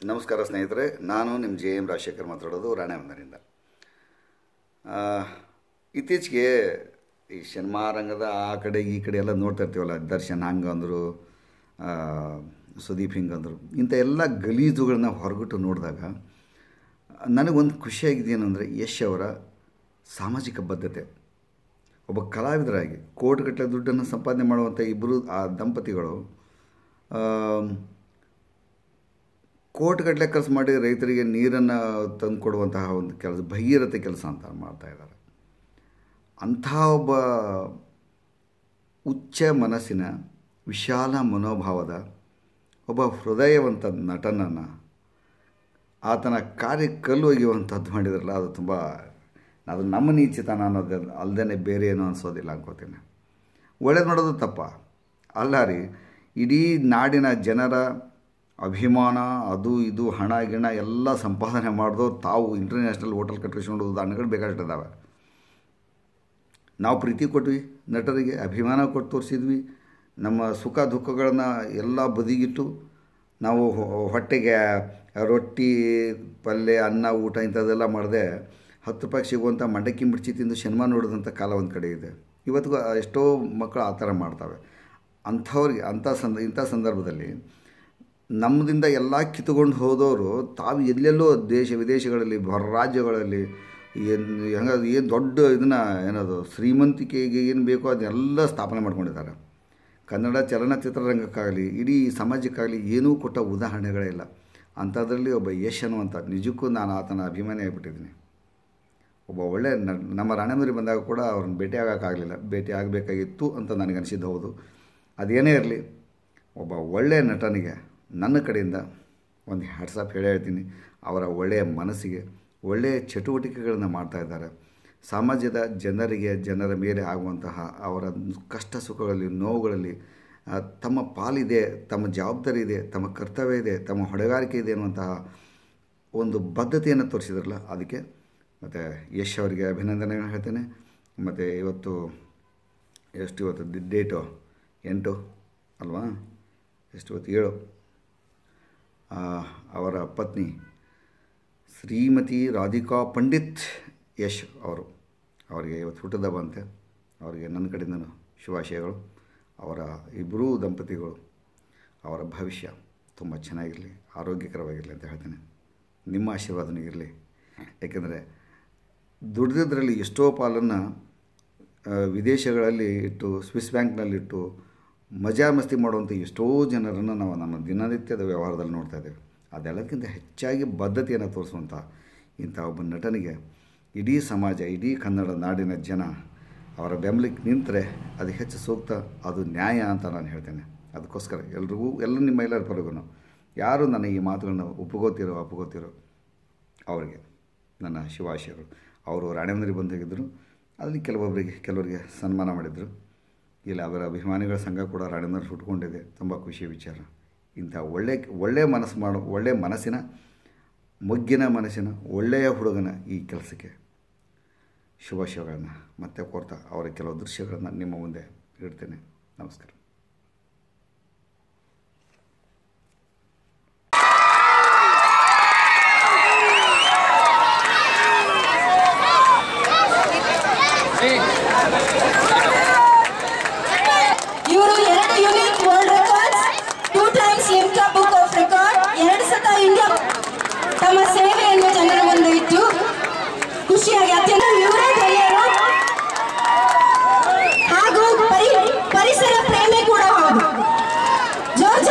ನಮಸ್ಕಾರ ಸ್ನೇಹಿತರೆ, ನಾನು ನಿಮ್ಮ ಜೆ ಎಂ ರಾಜಶೇಖರ್ ಮಾತಾಡೋದು ರಾಣೆಬಂದರಿಂದ ಇತ್ತೀಚೆಗೆ ಈ ಸಿನಿಮಾ ರಂಗದ ಆ ಕಡೆ ಈ ಕಡೆ ಎಲ್ಲ ನೋಡ್ತಾ ಇರ್ತೀವಲ್ಲ, ದರ್ಶನ್ ಹಂಗೆ ಅಂದರು ಸುದೀಪ್ ಹಿಂಗ್ ಅಂದರು, ಇಂಥ ಎಲ್ಲ ಗಲೀಜುಗಳನ್ನ ಹೊರಗಿಟ್ಟು ನೋಡಿದಾಗ ನನಗೊಂದು ಖುಷಿಯಾಗಿದೆ ಏನಂದರೆ ಯಶ್ ಅವರ ಸಾಮಾಜಿಕ ಬದ್ಧತೆ. ಒಬ್ಬ ಕಲಾವಿದರಾಗಿ ಕೋಟಿಗಟ್ಟಲೆ ದುಡ್ಡನ್ನು ಸಂಪಾದನೆ ಮಾಡುವಂಥ ಇಬ್ಬರು ಆ ದಂಪತಿಗಳು ಕೋಟಿಗಟ್ಟಲೆ ಖರ್ಚು ಮಾಡಿ ರೈತರಿಗೆ ನೀರನ್ನು ತಂದು ಕೊಡುವಂತಹ ಒಂದು ಕೆಲಸ, ಭಗೀರಥ ಕೆಲಸ ಅಂತ ಮಾಡ್ತಾ ಇದ್ದಾರೆ. ಅಂಥ ಒಬ್ಬ ಉಚ್ಚ ಮನಸ್ಸಿನ ವಿಶಾಲ ಮನೋಭಾವದ ಒಬ್ಬ ಹೃದಯವಂತ ನಟನನ್ನು ಆತನ ಕಾರ್ಯ ಕಲ್ಲು ಒಗೆಯುವಂಥದ್ದು ಮಾಡಿದ್ರಲ್ಲ, ಅದು ತುಂಬ ಅದು ನಮ್ಮ ನೀಚಿತನ ಅನ್ನೋದು ಅಲ್ಲದೇ ಬೇರೆ ಏನೋ ಅನಿಸೋದಿಲ್ಲ ಅನ್ಕೋತೀನಿ. ಒಳ್ಳೇದು ಮಾಡೋದು ತಪ್ಪ. ಅಲ್ಲ ರೀ, ಇಡೀ ನಾಡಿನ ಜನರ ಅಭಿಮಾನ, ಅದು ಇದು, ಹಣ, ಗಿಣ ಎಲ್ಲ ಸಂಪಾದನೆ ಮಾಡಿದೋ ತಾವು ಇಂಟರ್ನ್ಯಾಷನಲ್ ಹೋಟೆಲ್ ಕಟ್ಟಿಸ್ಕೊಂಡು ಉದಾಹರಣೆಗಳು ಬೇಕಾಗಿಟ್ಟಿದ್ದಾವೆ. ನಾವು ಪ್ರೀತಿ ಕೊಟ್ವಿ, ನಟರಿಗೆ ಅಭಿಮಾನ ಕೊಟ್ಟು ತೋರಿಸಿದ್ವಿ. ನಮ್ಮ ಸುಖ ದುಃಖಗಳನ್ನು ಎಲ್ಲ ಬದಿಗಿಟ್ಟು ನಾವು ಹೊಟ್ಟೆಗೆ ರೊಟ್ಟಿ, ಪಲ್ಯ, ಅನ್ನ, ಊಟ ಇಂಥದ್ದೆಲ್ಲ ಮಾಡಿದೆ ಹತ್ತು ರೂಪಾಯಿಗೆ ಸಿಗುವಂಥ ಮಂಡಕ್ಕಿ ಮಿರ್ಚಿ ತಿಂದು ಸಿನಿಮಾ ನೋಡಿದಂಥ ಕಾಲ ಒಂದು ಕಡೆ ಇದೆ. ಇವತ್ತಿಗೂ ಎಷ್ಟೋ ಮಕ್ಕಳು ಆ ಥರ ಮಾಡ್ತವೆ. ಅಂಥವ್ರಿಗೆ, ಅಂಥ ಸಂದ, ಇಂಥ ಸಂದರ್ಭದಲ್ಲಿ ನಮ್ಮದಿಂದ ಎಲ್ಲ ಕಿತ್ಕೊಂಡು ಹೋದವರು ತಾವು ಎಲ್ಲೆಲ್ಲೋ ದೇಶ ವಿದೇಶಗಳಲ್ಲಿ, ಹೊರ ರಾಜ್ಯಗಳಲ್ಲಿ, ಏನು ಹೆಂಗ ಏನು ದೊಡ್ಡ ಇದನ್ನು ಏನದು, ಶ್ರೀಮಂತಿಕೆಗೆ ಏನು ಬೇಕೋ ಅದನ್ನೆಲ್ಲ ಸ್ಥಾಪನೆ ಮಾಡ್ಕೊಂಡಿದ್ದಾರೆ. ಕನ್ನಡ ಚಲನಚಿತ್ರರಂಗಕ್ಕಾಗಲಿ, ಇಡೀ ಸಮಾಜಕ್ಕಾಗಲಿ ಏನೂ ಕೊಟ್ಟ ಉದಾಹರಣೆಗಳೇ ಇಲ್ಲ. ಅಂಥದ್ರಲ್ಲಿ ಒಬ್ಬ ಯಶ್ ಅನ್ನುವಂಥ ನಿಜಕ್ಕೂ ನಾನು ಆತನ ಅಭಿಮಾನಿ ಆಗಿಬಿಟ್ಟಿದ್ದೀನಿ. ಒಬ್ಬ ಒಳ್ಳೆ ನಮ್ಮ ರಾಣೆಮರಿ ಬಂದಾಗ ಕೂಡ ಅವ್ರನ್ನ ಭೇಟಿ ಆಗೋಕ್ಕಾಗಲಿಲ್ಲ. ಭೇಟಿ ಆಗಬೇಕಾಗಿತ್ತು ಅಂತ ನನಗೆ ಅನಿಸಿದ್ದು ಹೌದು. ಅದೇನೇ ಇರಲಿ, ಒಬ್ಬ ಒಳ್ಳೆಯ ನಟನಿಗೆ ನನ್ನ ಕಡೆಯಿಂದ ಒಂದು ಹ್ಯಾಟ್ಸಾಪ್ ಹೇಳಿ ಹೇಳ್ತೀನಿ. ಅವರ ಒಳ್ಳೆಯ ಮನಸ್ಸಿಗೆ, ಒಳ್ಳೆಯ ಚಟುವಟಿಕೆಗಳನ್ನು ಮಾಡ್ತಾ ಇದ್ದಾರೆ. ಸಮಾಜದ ಜನರಿಗೆ, ಜನರ ಮೇಲೆ ಆಗುವಂತಹ ಅವರ ಕಷ್ಟ ಸುಖಗಳಲ್ಲಿ, ನೋವುಗಳಲ್ಲಿ ತಮ್ಮ ಪಾಲಿದೆ, ತಮ್ಮ ಜವಾಬ್ದಾರಿ ಇದೆ, ತಮ್ಮ ಕರ್ತವ್ಯ ಇದೆ, ತಮ್ಮ ಹೊಣೆಗಾರಿಕೆ ಇದೆ ಅನ್ನುವಂತಹ ಒಂದು ಬದ್ಧತೆಯನ್ನು ತೋರಿಸಿದ್ರಲ್ಲ, ಅದಕ್ಕೆ ಮತ್ತು ಯಶ್ ಅವರಿಗೆ ಅಭಿನಂದನೆ ಹೇಳ್ತೇನೆ. ಮತ್ತು ಇವತ್ತು, ಎಷ್ಟು ಇವತ್ತು ಡೇಟು ಎಂಟು ಅಲ್ವಾ? ಎಷ್ಟು ಇವತ್ತು, ಏಳು. ಅವರ ಪತ್ನಿ ಶ್ರೀಮತಿ ರಾಧಿಕಾ ಪಂಡಿತ್ ಯಶ್ ಅವರು. ಅವರಿಗೆ ಇವತ್ತು ಹುಟ್ಟದ ಬಂತೆ ಅವರಿಗೆ ನನ್ನ ಕಡೆಯಿಂದ ಶುಭಾಶಯಗಳು. ಅವರ ಇಬ್ಬರೂ ದಂಪತಿಗಳು, ಅವರ ಭವಿಷ್ಯ ತುಂಬ ಚೆನ್ನಾಗಿರಲಿ, ಆರೋಗ್ಯಕರವಾಗಿರಲಿ ಅಂತ ಹೇಳ್ತೇನೆ. ನಿಮ್ಮ ಆಶೀರ್ವಾದನೂ ಇರಲಿ. ಏಕೆಂದರೆ ದುಡಿದಿದ್ದರಲ್ಲಿ ಎಷ್ಟೋ ಪಾಲನ್ನು ವಿದೇಶಗಳಲ್ಲಿ ಇಟ್ಟು, ಸ್ವಿಸ್ ಬ್ಯಾಂಕ್ನಲ್ಲಿಟ್ಟು ಮಜಾ ಮಸ್ತಿ ಮಾಡುವಂಥ ಎಷ್ಟೋ ಜನರನ್ನು ನಾವು ನಮ್ಮ ದಿನನಿತ್ಯದ ವ್ಯವಹಾರದಲ್ಲಿ ನೋಡ್ತಾ ಇದ್ದೇವೆ. ಅದೆಲ್ಲಕ್ಕಿಂತ ಹೆಚ್ಚಾಗಿ ಬದ್ಧತೆಯನ್ನು ತೋರಿಸುವಂಥ ಇಂಥ ಒಬ್ಬ ನಟನಿಗೆ ಇಡೀ ಸಮಾಜ, ಇಡೀ ಕನ್ನಡ ನಾಡಿನ ಜನ ಅವರ ಬೆಂಬಲಕ್ಕೆ ನಿಂತರೆ ಅದು ಹೆಚ್ಚು ಸೂಕ್ತ, ಅದು ನ್ಯಾಯ ಅಂತ ನಾನು ಹೇಳ್ತೇನೆ. ಅದಕ್ಕೋಸ್ಕರ ಎಲ್ರಿಗೂ, ಎಲ್ಲ ನಿಮ್ಮ ಎಲ್ಲರ ಪರಗೂ ಯಾರು ನನ್ನ ಈ ಮಾತುಗಳನ್ನ ಒಪ್ಪುಗೋತಿರೋ ಒಪ್ಪುಗೋತಿರೋ ಅವರಿಗೆ ನನ್ನ ಶಿವಾಶಯಗಳು ಅವರು ರಾಣೆಮಂದಿರಿಗೆ ಬಂದಾಗಿದ್ದರು ಅಲ್ಲಿ ಕೆಲವೊಬ್ಬರಿಗೆ, ಕೆಲವರಿಗೆ ಸನ್ಮಾನ ಮಾಡಿದರು. ಇಲ್ಲಿ ಅವರ ಅಭಿಮಾನಿಗಳ ಸಂಘ ಕೂಡ ರಾಣೇಂದ್ರ ಹುಟ್ಕೊಂಡಿದೆ. ತುಂಬ ಖುಷಿಯ ವಿಚಾರ. ಇಂಥ ಒಳ್ಳೆ ಒಳ್ಳೆಯ ಮನಸ್ಸು ಮಾಡೋ ಒಳ್ಳೆಯ ಮನಸ್ಸಿನ, ಮೊಗ್ಗಿನ ಮನಸ್ಸಿನ, ಒಳ್ಳೆಯ ಹುಡುಗನ ಈ ಕೆಲಸಕ್ಕೆ ಶುಭಾಶಯಗಳನ್ನು ಮತ್ತೆ ಕೋರ್ತಾ ಅವರ ಕೆಲವು ದೃಶ್ಯಗಳನ್ನು ನಿಮ್ಮ ಮುಂದೆ ಇಡ್ತೇನೆ. ನಮಸ್ಕಾರ. ಖುಷಿಯಾಗಿ ಅತ್ಯಂತ ಇವರೇ ಧೈರ್ಯರು ಹಾಗೂ ಪರಿಸರ ಪ್ರೇಮಿ ಕೂಡ ಹೌದು ಜೋರ್